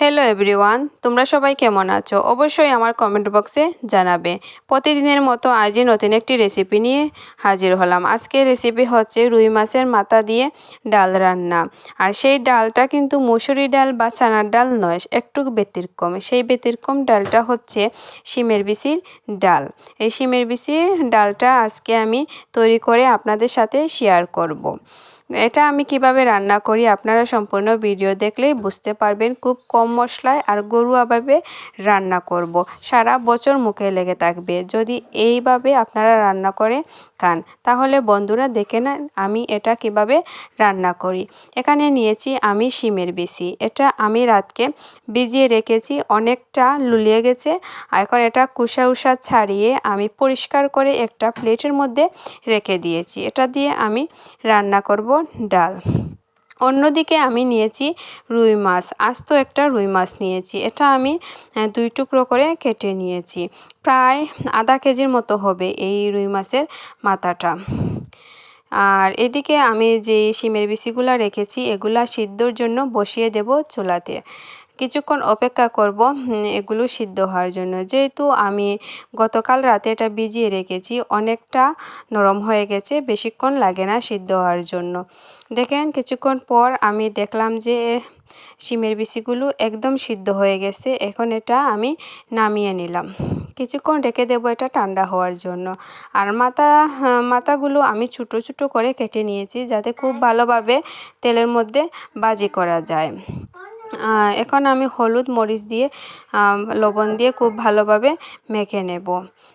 Hello everyone তোমরা সবাই কেমন আছো? অবশ্যই আমার কমেন্ট বক্সে জানাবে। প্রতিদিনের মতো আজই নতুন একটি রেসিপি নিয়ে হাজির হলাম। আজকের রেসিপি হচ্ছে রুই মাছের মাথা দিয়ে ডাল রান্না। আর সেই ডালটা কিন্তু মুসুরি ডাল বা চানার ডাল নয়, একটু ব্যতিক্রম। সেই ব্যতিক্রম ডালটা হচ্ছে শিমের বিচির ডাল। এই শিমের বিচির ডালটা আজকে আমি তৈরি করে আপনাদের সাথে শেয়ার করব। এটা আমি কীভাবে রান্না করি আপনারা সম্পূর্ণ ভিডিও দেখলেই বুঝতে পারবেন খুব কম মশলায় আর গরুয়াভাবে রান্না করব। সারা বছর মুখে লেগে থাকবে। যদি এইভাবে আপনারা রান্না করে খান, তাহলে বন্ধুরা দেখে না আমি এটা কীভাবে রান্না করি। এখানে নিয়েছি আমি শিমের বেশি। এটা আমি রাতকে ভিজিয়ে রেখেছি, অনেকটা লুলিয়ে গেছে। এখন এটা কুসা উষা ছাড়িয়ে আমি পরিষ্কার করে একটা প্লেটের মধ্যে রেখে দিয়েছি। এটা দিয়ে আমি রান্না করব ডাল। অন্যদিকে আমি নিয়েছি রুই মাছ, আস্ত একটা রুই মাছ নিয়েছি। এটা আমি দুই টুকরো করে কেটে নিয়েছি। প্রায় আধা কেজির মতো হবে এই রুই মাছের মাথাটা। আর এদিকে আমি যে শিমের বিচিগুলা রেখেছি, এগুলা সিদ্ধর জন্য বসিয়ে দেব চুলাতে। কিছুক্ষণ অপেক্ষা করব এগুলো সিদ্ধ হওয়ার জন্য। যেহেতু আমি গতকাল রাতে এটা ভিজিয়ে রেখেছি, অনেকটা নরম হয়ে গেছে, বেশিক্ষণ লাগে না সিদ্ধ হওয়ার জন্য। দেখেন, কিছুক্ষণ পর আমি দেখলাম যে শিমের বিচিগুলো একদম সিদ্ধ হয়ে গেছে, এখন এটা আমি নামিয়ে নিলাম। কিছুক্ষণ রেখে দেবো এটা ঠান্ডা হওয়ার জন্য। আর মাথা মাথাগুলো আমি ছোটো ছোটো করে কেটে নিয়েছি, যাতে খুব ভালোভাবে তেলের মধ্যে বাজি করা যায়। এখন আমি হলুদ মরিচ দিয়ে লবণ দিয়ে খুব ভালোভাবে মেখে নেব।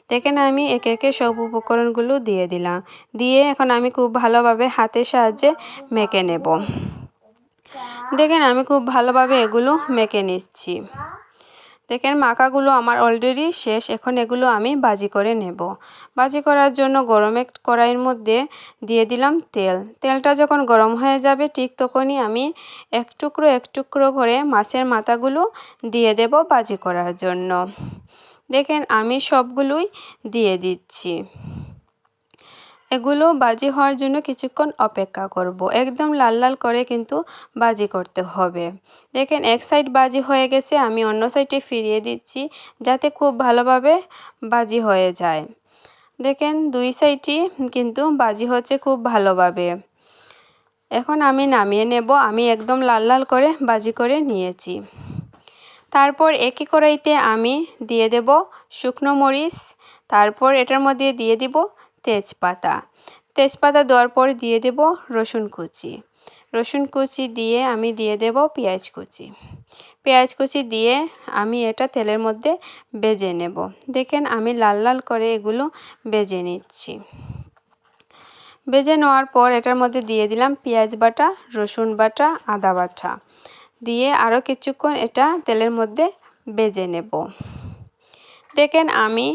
দেখেন আমি একে একে সব উপকরণগুলো দিয়ে দিলাম। দিয়ে এখন আমি খুব ভালোভাবে হাতের সাহায্যে মেখে নেব। দেখেন আমি খুব ভালোভাবে এগুলো মেখে নিচ্ছি। দেখেন মাখাগুলো আমার অলরেডি শেষ, এখন এগুলো আমি বাজি করে নেব। বাজি করার জন্য গরম এক কড়াইয়ের মধ্যে দিয়ে দিলাম তেল। তেলটা যখন গরম হয়ে যাবে ঠিক তখনই আমি এক টুকরো এক টুকরো করে মাছের মাথাগুলো দিয়ে দেব বাজি করার জন্য। দেখেন আমি সবগুলোই দিয়ে দিচ্ছি। এগুলো বাজি হওয়ার জন্য কিছুক্ষণ অপেক্ষা করব। একদম লাল লাল করে কিন্তু বাজি করতে হবে। দেখেন, এক সাইড বাজি হয়ে গেছে, আমি অন্য সাইডে ফিরিয়ে দিচ্ছি যাতে খুব ভালোভাবে বাজি হয়ে যায়। দেখেন, দুই সাইডই কিন্তু বাজি হচ্ছে খুব ভালোভাবে। এখন আমি নামিয়ে নেব, আমি একদম লাল লাল করে বাজি করে নিয়েছি। তারপর একই কড়াইতে আমি দিয়ে দেব শুকনো মরিচ, তারপর এটার মধ্যে দিয়ে দিব তেজপাতা। তেজপাতা দেওয়ার পর দিয়ে দেব রসুন কুচি। রসুন কুচি দিয়ে আমি দিয়ে দেব পেঁয়াজ কুচি। পেঁয়াজ কুচি দিয়ে আমি এটা তেলের মধ্যে বেজে নেব। দেখেন আমি লাল লাল করে এগুলো বেজে নিচ্ছি। বেজে নেওয়ার পর এটার মধ্যে দিয়ে দিলাম পেঁয়াজ বাটা, রসুন বাটা, আদা বাটা। দিয়ে আরও কিছুক্ষণ এটা তেলের মধ্যে বেজে নেব। দেখেন আমি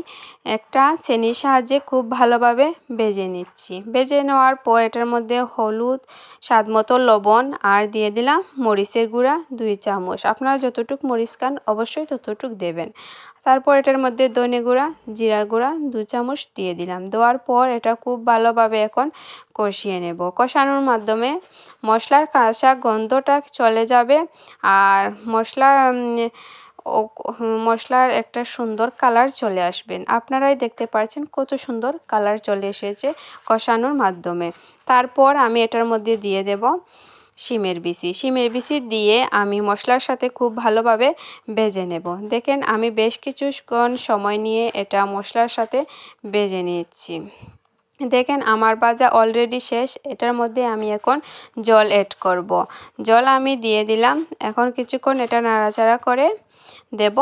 একটা শ্রেণির সাহায্যে খুব ভালোভাবে বেজে নিচ্ছি। বেজে নেওয়ার পর এটার মধ্যে হলুদ, স্বাদ মতো লবণ আর দিয়ে দিলাম মরিচের গুঁড়া দুই চামচ। আপনারা যতটুক মরিচ খান অবশ্যই ততটুক দেবেন। তারপর এটার মধ্যে ধনে গুঁড়া, জিরার গুঁড়া দু চামচ দিয়ে দিলাম। দেওয়ার পর এটা খুব ভালোভাবে এখন কষিয়ে নেব। কষানোর মাধ্যমে মশলার কাঁচা গন্ধটা চলে যাবে আর মশলা মশলার একটা সুন্দর কালার চলে আসবেন। আপনারাই দেখতে পাচ্ছেন কত সুন্দর কালার চলে এসেছে কষানোর মাধ্যমে। তারপর আমি এটার মধ্যে দিয়ে দেব শিমের বিচি শিমের বিচি দিয়ে আমি মশলার সাথে খুব ভালোভাবে বেজে নেব। দেখেন আমি বেশ কিছুক্ষণ সময় নিয়ে এটা মশলার সাথে বেজে নিচ্ছি। দেখেন আমার বাজা অলরেডি শেষ, এটার মধ্যে আমি এখন জল অ্যাড করব। জল আমি দিয়ে দিলাম, এখন কিছুক্ষণ এটা নাড়াচাড়া করে দেব।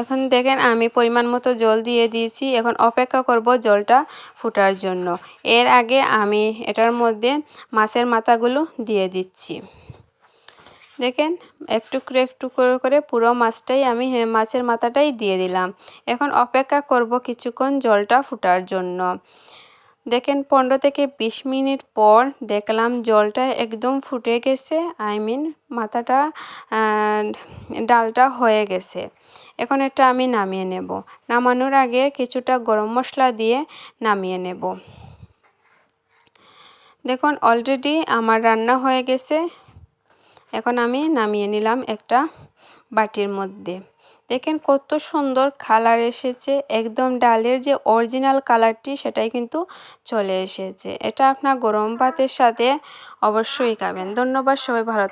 এখন দেখেন আমি পরিমাণ মতো জল দিয়ে দিয়েছি, এখন অপেক্ষা করব জলটা ফুটার জন্য। এর আগে আমি এটার মধ্যে মাছের মাথাগুলো দিয়ে দিচ্ছি। দেখেন একটু করে একটু করে করে পুরো মাছটাই আমি মাছের মাথাটাই দিয়ে দিলাম। এখন অপেক্ষা করব কিছুক্ষণ জলটা ফুটার জন্য। দেখেন, পনেরো থেকে বিশ মিনিট পর দেখলাম জলটা একদম ফুটে গেছে, আই মিন মাথাটা ডালটা হয়ে গেছে। এখন এটা আমি নামিয়ে নেব। নামানোর আগে কিছুটা গরম মশলা দিয়ে নামিয়ে নেব। দেখুন অলরেডি আমার রান্না হয়ে গেছে। এখন আমি নামিয়ে নিলাম একটা বাটির মধ্যে। দেখেন কত সুন্দর কালার এসেছে, একদম ডালের যে অরিজিনাল কালারটি সেটাই কিন্তু চলে এসেছে। এটা আপনার গরম ভাতের সাথে অবশ্যই খাবেন। ধন্যবাদ, সবাই ভালো